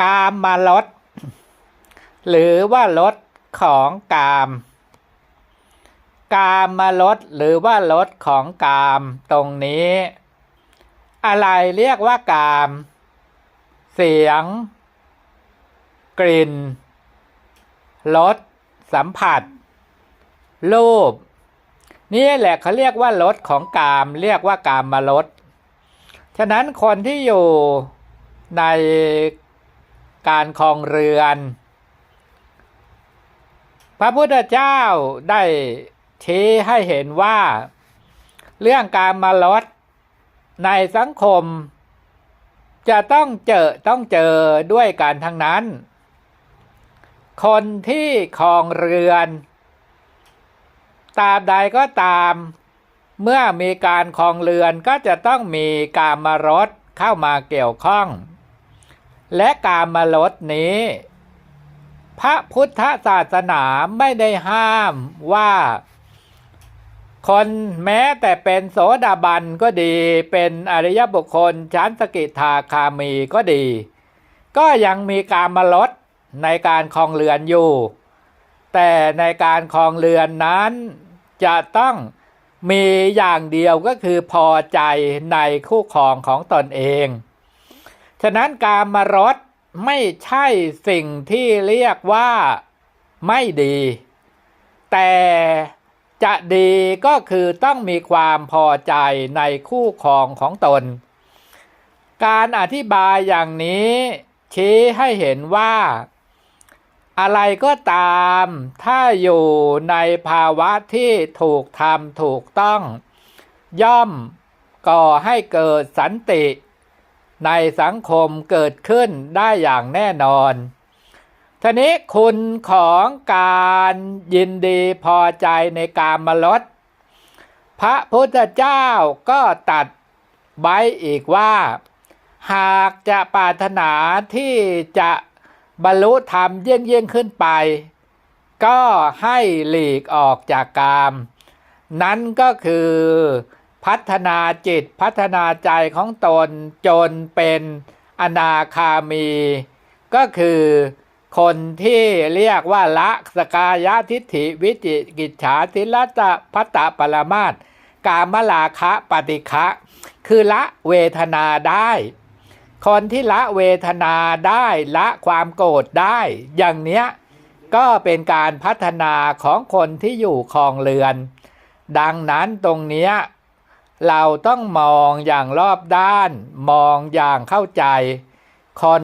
กามมาลดหรือว่าลดของกาม กามมาลดหรือว่าลดของกามตรงนี้ อะไรเรียกว่ากาม เสียง กลิ่นรสสัมผัส รูป นี่แหละเขาเรียกว่ารสของกาม เรียกว่ากามมาลดฉะนั้นคนที่อยู่ใน การครองเรือน พระพุทธเจ้าได้ชี้ให้เห็นว่า เรื่องการมาลดในสังคม จะต้องเจอต้องเจอด้วยกันทั้งนั้น คนที่ครองเรือนตาบใดก็ตามเมื่อมีการครองเรือนก็จะต้องมีการมารดเข้ามาเกี่ยวข้อง และการมารดนี้ พระพุทธศาสนาไม่ได้ห้ามว่า คนแม้แต่เป็นโสดาบันก็ดี เป็นอริยบุคคลชั้นสกิทาคามีก็ดี ก็ยังมีการมาลดในการครองเรือนอยู่ แต่ในการครองเรือนนั้นจะต้องมีอย่างเดียวก็คือพอใจในคู่ครองของตนเองะนั้นการมารดไม่ใช่สิ่งที่เรียกว่าไม่ดี แต่จะดีก็คือต้องมีความพอใจในคู่ครองของตน การอธิบายอย่างนี้ชี้ให้เห็นว่า อะไรก็ตามถ้าอยู่ในภาวะที่ถูกทำถูกต้อง ย่อมก่อให้เกิดสันติ ในสังคมเกิดขึ้นได้อย่างแน่นอนทีนี้คุณของการยินดีพอใจในการมลดพระพุทธเจ้าก็ตัดไว้อีกว่า หากจะปรารถนาที่จะบรรลุธรรมเยี่ยงเยี่ยงขึ้นไป ก็ให้หลีกออกจากกาม นั้นก็คือ พัฒนาจิตพัฒนาใจของตนจนเป็นอนาคามี ก็คือคนที่เรียกว่าละสกายทิฏฐิวิจิกิจฉาทิลัตพัตตปรมาตกามลาคะปฏิฆะคือละเวทนาได้ คนที่ละเวทนาได้ละความโกรธได้ อย่างเนี้ยก็เป็นการพัฒนาของคนที่อยู่คลองเรือน ดังนั้นตรงเนี้ย เราต้องมองอย่างรอบด้าน มองอย่างเข้าใจคน